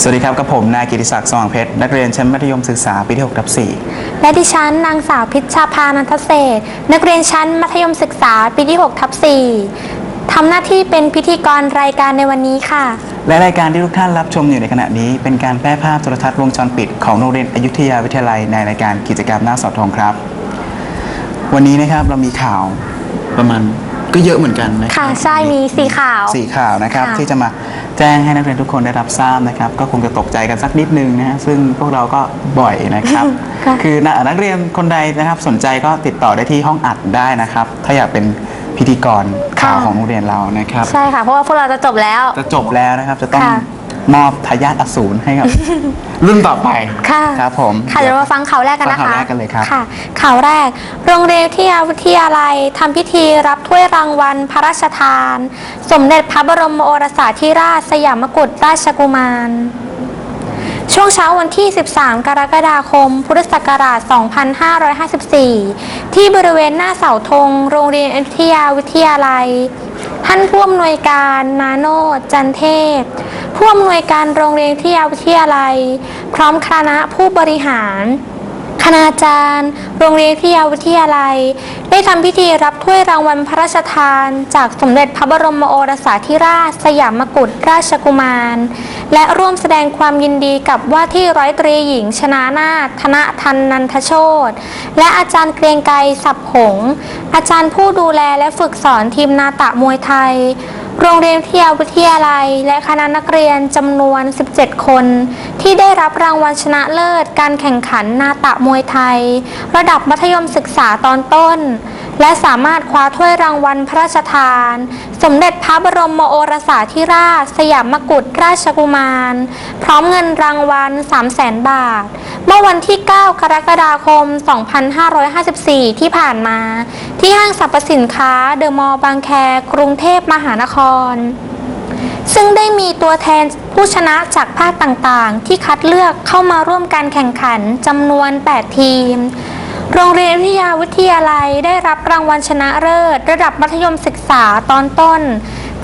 สวัสดีครับกับผมนายกิติศักดิ์สว่างเพชรนักเรียนชั้นมัธยมศึกษาปีที่6ทับ4และดิฉันนางสาวพิชชาพานันทเศรษฐ์นักเรียนชั้นมัธยมศึกษาปีที่6ทับ4ทำหน้าที่เป็นพิธีกรรายการในวันนี้ค่ะ และรายการที่ทุกท่านรับชมอยู่ในขณะนี้ เป็นการแพร่ภาพโทรทัศน์วงจรปิดของโรงเรียนอยุธยาวิทยาลัยในรายการกิจกรรมหน้าเสาธงครับ วันนี้นะครับเรามีข่าวประมาณก็เยอะเหมือนกันนะค่ะใช่มีสีข่าวสี่ข่าวนะครับค่ะที่จะมา แจ้งให้นักเรียนทุกคนได้รับทราบนะครับ ก็คงจะตกใจกันสักนิดนึงนะฮะซึ่งพวกเราก็บ่อยนะครับค่ะคือนักเรียนคนใดนะครับสนใจก็ติดต่อได้ที่ห้องอัดได้นะครับ ถ้าอยากเป็นพิธีกรข่าวของโรงเรียนเรานะครับ ใช่ค่ะ เพราะว่าพวกเราจะจบแล้ว จะจบแล้วนะครับจะต้อง ค่ะ มอบทายาทอสูรให้กับ รุ่นต่อไปค่ะครับผมค่ะเดี๋ยวมาฟังข่าวแรกกันนะคะฟังข่าวแรกกันเลยครับค่ะข่าวแรก โรงเรียนวิทยาวิทยาลัยทำพิธีรับถ้วยรางวัลพระราชทาน สมเด็จพระบรมโอรสาธิราชสยามกุฎราชกุมารช่วงเช้าวันที่ 13 กรกฎาคม พุทธศักราช 2554 ที่บริเวณหน้าเสาธง โรงเรียนอยุธยาวิทยาลัย ท่านผู้อำนวยการนาโนดจันเทพ ผู้อำนวยการโรงเรียนวิทยาวิทยาลัย พร้อมคณะผู้บริหาร คณาจารย์ โรงเรียนวิทยาวิทยาลัย ได้ทำพิธีรับถ้วยรางวัลพระราชทาน จากสมเด็จพระบรมโอรสาธิราช สยามกุฎราชกุมาร และร่วมแสดงความยินดีกับว่าที่ร้อยตรีหญิง ชนานาถธนทันนันทโชตและอาจารย์เกรียงไกรสับหง อาจารย์ผู้ดูแลและฝึกสอนทีมนาตะมวยไทย โรงเรียนวิทยาวิทยาลัย และคณะนักเรียนจำนวน 17 คน ที่ได้รับรางวัลชนะเลิศ การแข่งขันนาตะมวยไทย ระดับมัธยมศึกษาตอนต้น และสามารถคว้าถ้วยรางวัลพระราชทาน สมเด็จพระบรมโอรสาธิราช สยามกุฎราชกุมาร พร้อมเงินรางวัล 300,000บาท เมื่อวันที่ 9 กรกฎาคม 2554 ที่ผ่านมา ที่ห้างสรรพสินค้าเดอะมอลล์บางแคกรุงเทพมหานครซึ่งได้มีตัวแทนผู้ชนะจากภาคต่างๆ ที่คัดเลือกเข้ามาร่วมการแข่งขันจำนวน 8 ทีม โรงเรียนวิทยาวิทยาลัยได้รับรางวัลชนะเลิศ ระดับมัธยมศึกษาตอนต้น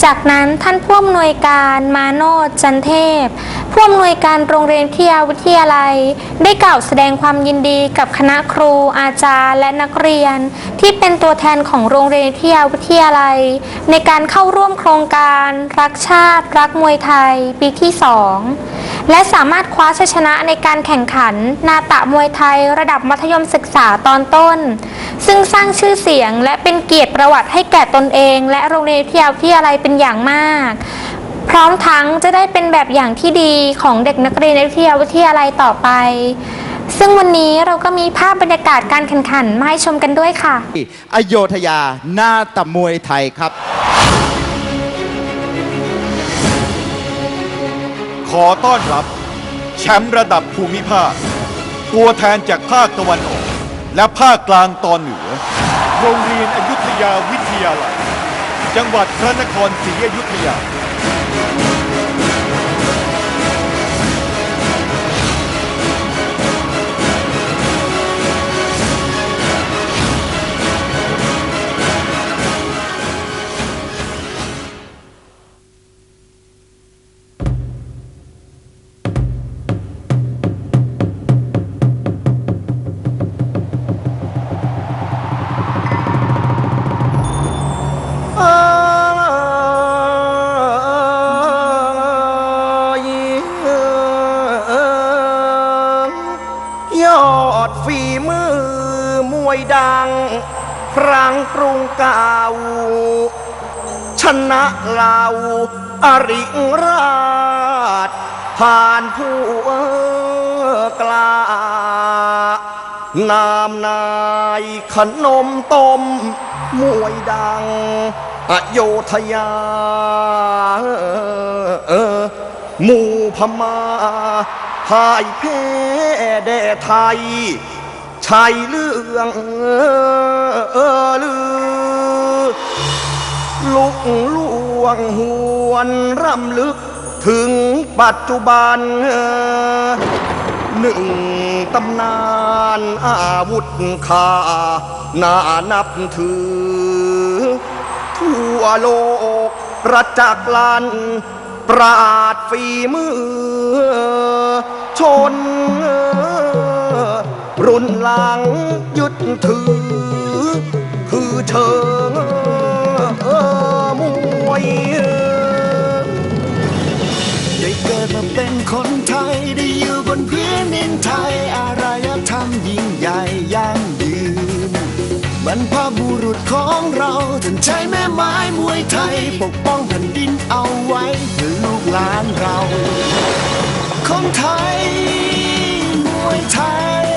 จากนั้นท่านผู้อำนวยการมาโนดจันเทพ ผู้อำนวยการโรงเรียนวิทยาวิทยาลัย ได้กล่าวแสดงความยินดีกับคณะครู อาจารย์ และนักเรียน ที่เป็นตัวแทนของโรงเรียนวิทยาวิทยาลัย ในการเข้าร่วมโครงการ รักชาติ รักมวยไทย ปีที่2และสามารถคว้าชัยชนะในการแข่งขัน นาตะมวยไทย ระดับมัธยมศึกษาตอนต้น ซึ่งสร้างชื่อเสียงและเป็นเกียรติประวัติให้แก่ตนเอง และโรงเรียนวิทยาวิทยาลัยเป็น็นอย่างมาก พร้อมทั้งจะได้เป็นแบบอย่างที่ดีของเด็กนักเรียนในวิทยาวิทยาลัยต่อไป ซึ่งวันนี้เราก็มีภาพบรรยากาศการแข่งขันมาให้ชมกันด้วยค่ะ อโยธยาหน้าตะมวยไทยครับ ขอต้อนรับ แชมป์ระดับภูมิภาค ตัวแทนจากภาคตะวันออก และภาคกลางตอนเหนือ โรงเรียนอยุธยาวิทยาลัย จังหวัดพระนครศรีอยุธยา ยอดฝีมือมวยดัง ครั้งกรุงเก่าชนะเราอริราช ผ่านผู้กล้านามนายขนมต้มมวยดัง อโยธยาหมู่พม่า พ่ายแพ้แด่ไทยชัยเรื่องเออลือ ลุกล่วงหวนร่ำลึกถึงปัจจุบันหนึ่งตำนานอาวุธค่าน่านับถือ ทั่วโลกประจักษ์ลันปปราดฝีมือ ชน รุ่นหลังยึดถือ คือเชิงมวยได้เกิดมาเป็นคนไทย ได้อยู่บนพื้นดินไทย อารยธรรมยิ่งใหญ่ยั่งยืนบรรพบุรุษของเราท่านใช้แม่ไม้มวยไทย ปกป้องแผ่นดินเอาไว้เพื่อลูกหลานเรา คนไทยมวยไทย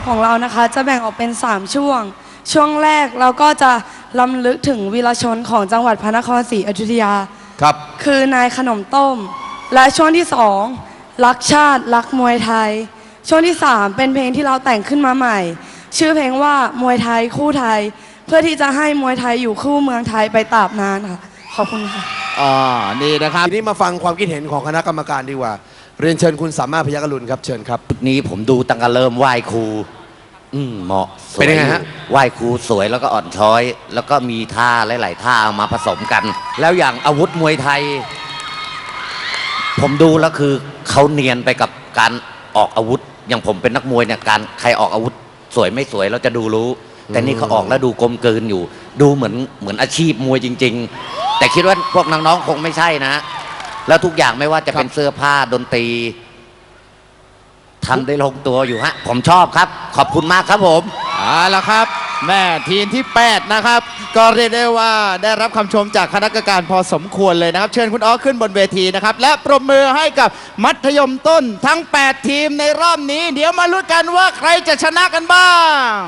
ปต์ของเรานะคะ จะแบ่งออกเป็น 3 ช่วง ช่วงแรกเราก็จะลำลึกถึงวีรชนของจังหวัดพระนครศรีอยุธยา ครับ คือนายขนมต้ม และช่วงที่2รักชาติรักมวยไทย ช่วงที่3เป็นเพลงที่เราแต่งขึ้นมาใหม่ ชื่อเพลงว่ามวยไทยคู่ไทย เพื่อที่จะให้มวยไทยอยู่คู่เมืองไทยไปตราบนานค่ะ ขอบคุณค่ะ อ่า นี่นะครับ ทีนี้มาฟังความคิดเห็นของคณะกรรมการดีกว่า เรียนเชิญคุณสามารถพยักรุณครับเชิญครับนี้ผมดูตั้งแต่เริ่มไหว้ครู อืมเหมาะสวยเป็นยังไงฮะ ไหว้ครูสวยแล้วก็อ่อนช้อย แล้วก็มีท่าหลาย ๆ ท่าเอามาผสมกัน แล้วอย่างอาวุธมวยไทย ผมดูแล้วคือเขาเนียนไปกับการออกอาวุธ อย่างผมเป็นนักมวยเนี่ยการใครออกอาวุธ สวยไม่สวยเราจะดูรู้ แต่นี่เขาออกแล้วดูกลมกลืนอยู่ ดูเหมือนเหมือนอาชีพมวยจริง ๆ แต่คิดว่าพวกน้องๆคงไม่ใช่นะ แล้วทุกอย่างไม่ว่าจะเป็นเสื้อผ้าดนตรีทำได้ลงตัวอยู่ฮะ ผมชอบครับ ขอบคุณมากครับผมเอาละครับ แม่ทีมที่ 8 นะครับ ก็เรียกได้ว่าได้รับคำชมจากคณะกรรมการพอสมควรเลยนะครับ เชิญคุณอ๋อขึ้นบนเวทีนะครับ และปรบมือให้กับมัธยมต้นทั้ง 8 ทีมในรอบนี้ เดี๋ยวมาลุ้นกันว่าใครจะชนะกันบ้าง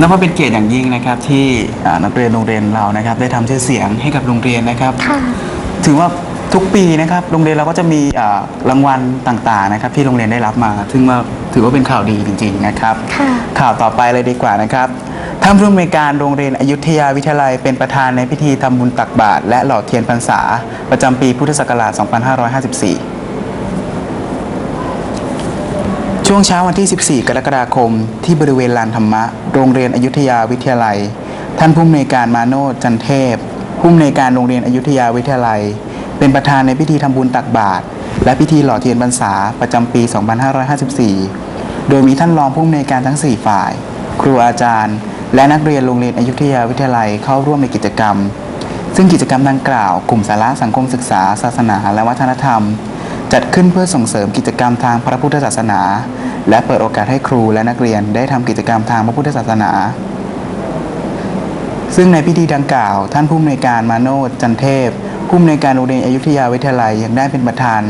นับว่าเป็นเกียรติอย่างยิ่งนะครับ ที่อ่านักเรียนโรงเรียนเรานะครับ ได้ทำชื่อเสียงให้กับโรงเรียนนะครับ ค่ะ ถือว่าทุกปีนะครับโรงเรียนเราก็จะมีอ่ารางวัลต่างๆนะครับ ที่โรงเรียนได้รับมา ซึ่งว่าถือว่าเป็นข่าวดีจริง ๆนะครับ ค่ะ ข่าวต่อไปเลยดีกว่านะครับท่านผู้อำนวยการโรงเรียนอยุธยาวิทยาลัยเป็นประธานในพิธีทำบุญตักบาตรและหล่อเทียนพรรษา ประจำปีพุทธศักราช 2554 ช่วงเช้าวันที่ 14 กรกฎาคม ที่บริเวณลานธรรมะ โรงเรียนอยุธยาวิทยาลัย ท่านผู้อำนวยการมาโนดจันเทพ ผู้อำนวยการโรงเรียนอยุธยาวิทยาลัย เป็นประธานในพิธีทำบุญตักบาตรและพิธีหล่อเทียนพรรษาประจำปี 2554 โดยมีท่านรองผู้อำนวยการทั้ง 4 ฝ่าย ครูอาจารย์ และนักเรียนโรงเรียนอยุธยาวิทยาลัยเข้าร่วมในกิจกรรม ซึ่งกิจกรรมดังกล่าว กลุ่มสาระสังคมศึกษา ศาสนา และวัฒนธรรม จัดขึ้นเพื่อส่งเสริมกิจกรรมทางพระพุทธศาสนา และเปิดโอกาสให้ครูและนักเรียนได้ทำกิจกรรมทางพระพุทธศาสนา ซึ่งในพิธีดังกล่าว ท่านผู้อำนวยการมาโนดจันเทพ ผู้อำนวยการโรงเรียนอยุธยาวิทยาลัยยังได้เป็นประธาน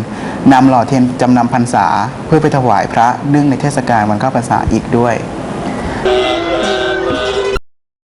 นำหล่อเทียนจำนำพรรษา เพื่อไปถวายพระเนื่องในเทศกาลวันเข้าพรรษาอีกด้วย